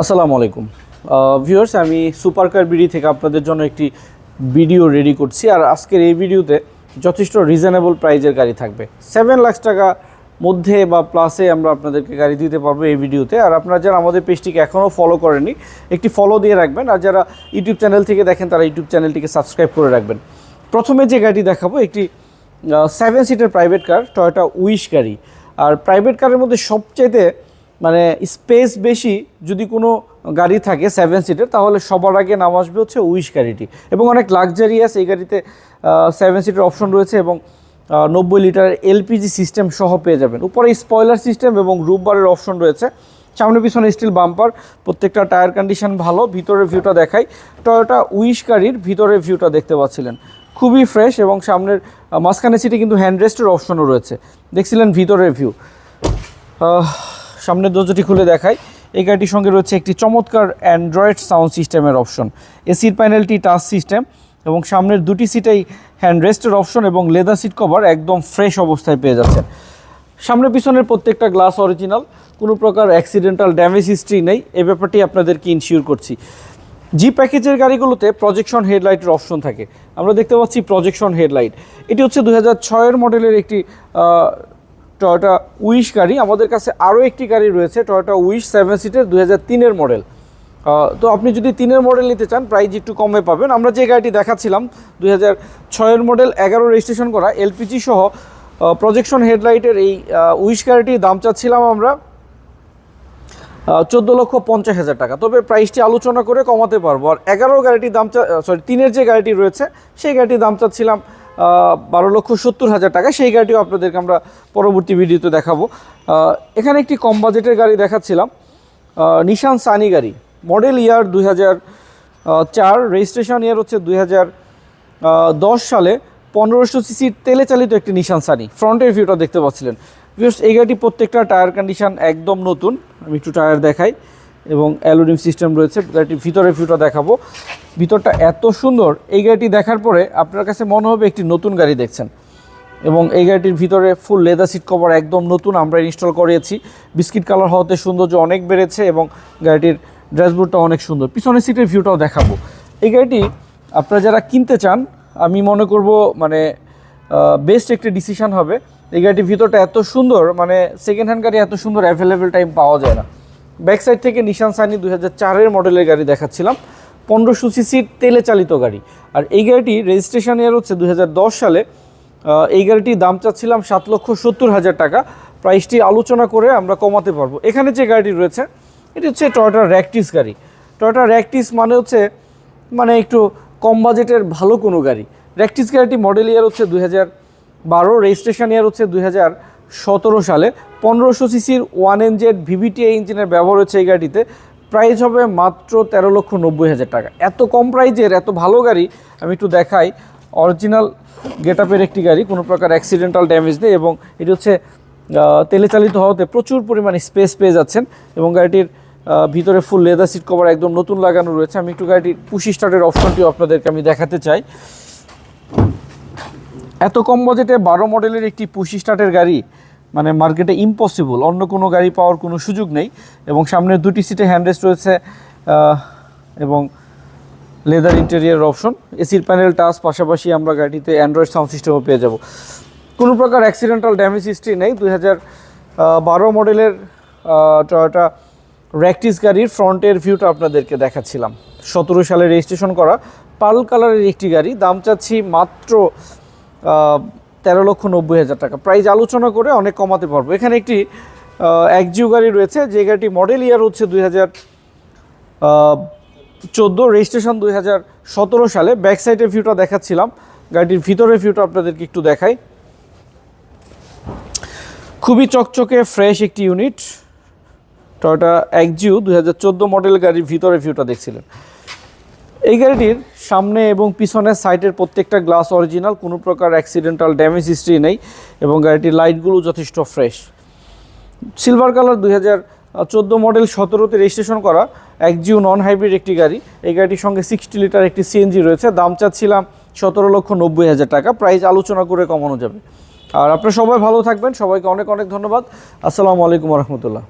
আসসালামু আলাইকুম। ভিউয়ার্স আমি সুপার কার বিডি থেকে আপনাদের জন্য একটি ভিডিও রেডি করছি। আর আজকের এই ভিডিওতে যথেষ্ট রিজনেবল প্রাইজের গাড়ি থাকবে। সেভেন লাখ টাকা মধ্যে বা প্লাসে আমরা আপনাদেরকে গাড়ি দিতে পারব এই ভিডিওতে আর আপনারা যারা আমাদের পেজটিকে এখনও ফলো করেনি একটি ফলো দিয়ে রাখবেন। আর যারা ইউটিউব চ্যানেল থেকে দেখেন, তারা ইউটিউব চ্যানেলটিকে সাবস্ক্রাইব করে রাখবেন। প্রথমে যে গাড়িটি দেখাবো, একটি সেভেন সিটের প্রাইভেট কার টয়োটা উইশ গাড়ি। আর প্রাইভেট কারের মধ্যে সবচেয়ে মানে স্পেস বেশি যদি কোনো গাড়ি থাকে সেভেন সিটের তাহলে সবার আগে নাম আসবে হচ্ছে উইশ গাড়িটি। এবং অনেক লাক্সারিয়াস এই গাড়িতে সেভেন সিটের অপশন রয়েছে এবং নব্বই লিটারের এলপিজি সিস্টেম সহ পেয়ে যাবেন। উপরে স্পয়লার সিস্টেম এবং রুববারের অপশন রয়েছে। সামনে পিছনে স্টিল বাম্পার প্রত্যেকটা টায়ার কন্ডিশন ভালো, ভিতরের ভিউটা দেখাই। টয়োটা উইশ গাড়ির ভিতরের ভিউটা দেখতে পাচ্ছিলেন। খুবই ফ্রেশ এবং সামনের মাঝখানে সিটে কিন্তু হ্যান্ডরেস্টের অপশনও রয়েছে। দেখছিলেন ভিতরের ভিউ সামনের দরজাটি খুলে দেখাই। এই গাড়িটির সঙ্গে রয়েছে একটি চমৎকার অ্যান্ড্রয়েড সাউন্ড সিস্টেমের অপশন এসির প্যানেলটি টাচ সিস্টেম এবং সামনের দুটি সিটেই হ্যান্ড রেস্টের অপশন এবং লেদার সিট কভার একদম ফ্রেশ অবস্থায় পেয়ে যাচ্ছেন। সামনে পিছনের প্রত্যেকটা গ্লাস অরিজিনাল কোনো প্রকার অ্যাক্সিডেন্টাল ড্যামেজ হিস্ট্রি নেই। এ ব্যাপারটি আপনাদেরকে ইনশিওর করছি। জি প্যাকেজের গাড়িগুলোতে প্রজেকশন হেডলাইটের অপশন থাকে। আমরা দেখতে পাচ্ছি প্রজেকশন হেডলাইট এটি হচ্ছে দু হাজার মডেলের একটি টয়োটা উইশ গাড়ি। আমাদের কাছে আরও একটি গাড়ি রয়েছে টয়োটা উইশ সেভেন সিটের দু তিনের মডেল তো আপনি যদি তিনের মডেল নিতে চান প্রাইস একটু কমে পাবেন। আমরা যে গাড়িটি দেখাচ্ছিলাম, দুই হাজার ছয়ের মডেল এগারো রেজিস্ট্রেশন করা এলপিজি সহ প্রজেকশন হেডলাইটের এই উইশ গাড়িটির দাম চাচ্ছিলাম আমরা চোদ্দ লক্ষ পঞ্চাশ হাজার টাকা। তবে প্রাইসটি আলোচনা করে কমাতে পারব। আর এগারো গাড়িটির দাম সরি তিনের যে গাড়িটি রয়েছে, সেই গাড়িটির দাম চাচ্ছিলাম বারো লক্ষ সত্তর হাজার টাকা। সেই গাড়িটিও আপনাদেরকে আমরা পরবর্তী ভিডিওতে দেখাবো। এখানে একটি কম বাজেটের গাড়ি দেখাচ্ছিলাম। নিশান সানি গাড়ি। মডেল ইয়ার দুই চার। রেজিস্ট্রেশন ইয়ার হচ্ছে দুই দশ সালে। পনেরোশো সিসির তেলে চালিত একটি নিশান সানি ফ্রন্টের ভিউটা দেখতে পাচ্ছিলেন। এই গাড়িটি প্রত্যেকটা টায়ার কন্ডিশন একদম নতুন। আমি একটু টায়ার দেখাই। এবং অ্যালুমিনিয়াম সিস্টেম রয়েছে। গাড়িটির ভিতরের ভিউটা দেখাবো। ভিতরটা এত সুন্দর, এই গাড়িটি দেখার পরে আপনার কাছে মনে হবে একটি নতুন গাড়ি দেখছেন। এবং এই গাড়িটির ভিতরে ফুল লেদার সিট কভার একদম নতুন, আমরা ইনস্টল করিয়েছি বিস্কিট কালার হওয়াতে সৌন্দর্য অনেক বেড়েছে এবং গাড়িটির ড্যাশবোর্ডটা অনেক সুন্দর। পিছনের সিটের ভিউটাও দেখাবো। এই গাড়িটি আপনারা যারা কিনতে চান, আমি মনে করব মানে বেস্ট একটি ডিসিশন হবে। এই গাড়িটির ভিতরটা এত সুন্দর মানে সেকেন্ড হ্যান্ড গাড়ি এত সুন্দর অ্যাভেলেবেল টাইম পাওয়া যায় না। ব্যাক সাইড থেকে নিশান সানি দুই হাজার চারের মডেলের গাড়ি দেখাচ্ছিলাম। পনেরোশো সিসির তেলে চালিত গাড়ি। আর এই গাড়িটি রেজিস্ট্রেশন ইয়ার হচ্ছে দু হাজার দশ সালে। এই গাড়িটির দাম চাচ্ছিলাম সাত লক্ষ সত্তর হাজার টাকা। প্রাইসটি আলোচনা করে আমরা কমাতে পারব। এখানে যে গাড়িটি রয়েছে, এটি হচ্ছে টয়োটা র্যাকটিস গাড়ি। টয়োটা র্যাকটিস মানে হচ্ছে মানে একটু কম বাজেটের ভালো কোনো গাড়ি। র্যাকটিস গাড়িটি মডেল ইয়ার হচ্ছে দুই হাজার বারো, রেজিস্ট্রেশন ইয়ার হচ্ছে দুই সতেরো সালে। পনেরোশো সিসির ওয়ান এনজেড ভিভিটিআই ইঞ্জিনের ব্যবহার হচ্ছে এই গাড়িতে। প্রাইস হবে মাত্র তেরো লক্ষ নব্বই হাজার টাকা। এত কম প্রাইজের, এত ভালো গাড়ি আমি একটু দেখাই। অরিজিনাল গেট আপের একটি গাড়ি, কোনো প্রকার অ্যাক্সিডেন্টাল ড্যামেজ নেই এবং এটি হচ্ছে তেলে চালিত হওয়াতে প্রচুর পরিমাণে স্পেস পেয়ে যাচ্ছেন এবং গাড়িটির ভিতরে ফুল লেদার সিট কভার একদম নতুন লাগানো রয়েছে। আমি একটু গাড়িটির পুশি স্টার্টের অপশনটিও আপনাদেরকে আমি দেখাতে চাই। এত কম বাজেটে বারো মডেলের একটি পুশি স্টার্টের গাড়ি মানে মার্কেটে ইম্পসিবল অন্য কোনো গাড়ি পাওয়ার কোনো সুযোগ নেই এবং সামনের দুটি সিটে হ্যান্ডরেস্ট রয়েছে এবং লেদার ইন্টেরিয়ার অপশন এসির প্যানেল টাচ পাশাপাশি আমরা গাড়িতে অ্যান্ড্রয়েড সাউন্ড সিস্টেমও পেয়ে যাব। কোনো প্রকার অ্যাক্সিডেন্টাল ড্যামেজ হিস্ট্রি নেই, দুই হাজার বারো মডেলের টয়োটা র্যাকটিস গাড়ির ফ্রন্টের ভিউটা আপনাদেরকে দেখাচ্ছিলাম। সতেরো সালে রেজিস্ট্রেশন করা, পাল কালারের একটি গাড়ি, দাম চাচ্ছি মাত্র তেরো লক্ষ নব্বই হাজার টাকা। প্রাইস আলোচনা করে অনেক কমাতে পারব। এখানে একটি একজিও গাড়ি রয়েছে, যে গাড়িটি মডেল ইয়ার হচ্ছে দুই হাজার চোদ্দ, রেজিস্ট্রেশন দুই হাজার সতেরো সালে। ব্যাক সাইডের ভিউটা দেখাচ্ছিলাম। গাড়িটির ভিতরের ভিউটা আপনাদেরকে একটু দেখাই। খুবই চকচকে ফ্রেশ একটি ইউনিট টয়োটা একজিও দুই হাজার চোদ্দ মডেল গাড়ির ভিতরের ভিউটা দেখছিলেন। এই গাড়িটির সামনে এবং পিছনের সাইডের প্রত্যেকটা গ্লাস অরিজিনাল, কোনো প্রকার অ্যাক্সিডেন্টাল ড্যামেজ হিস্ট্রি নেই এবং গাড়িটির লাইটগুলো যথেষ্ট ফ্রেশ সিলভার কালার দুই হাজার চোদ্দ মডেল সতেরোতে রেজিস্ট্রেশন করা, এক জিও নন হাইব্রিড একটি গাড়ি। এই গাড়িটির সঙ্গে সিক্সটি লিটার একটি সিএনজি রয়েছে। দাম চাচ্ছিলাম সতেরো লক্ষ নব্বই হাজার টাকা। প্রাইস আলোচনা করে কমানো যাবে। আর আপনারা সবাই ভালো থাকবেন। সবাইকে অনেক অনেক ধন্যবাদ। আসসালামু আলাইকুম রহমতুল্লাহ।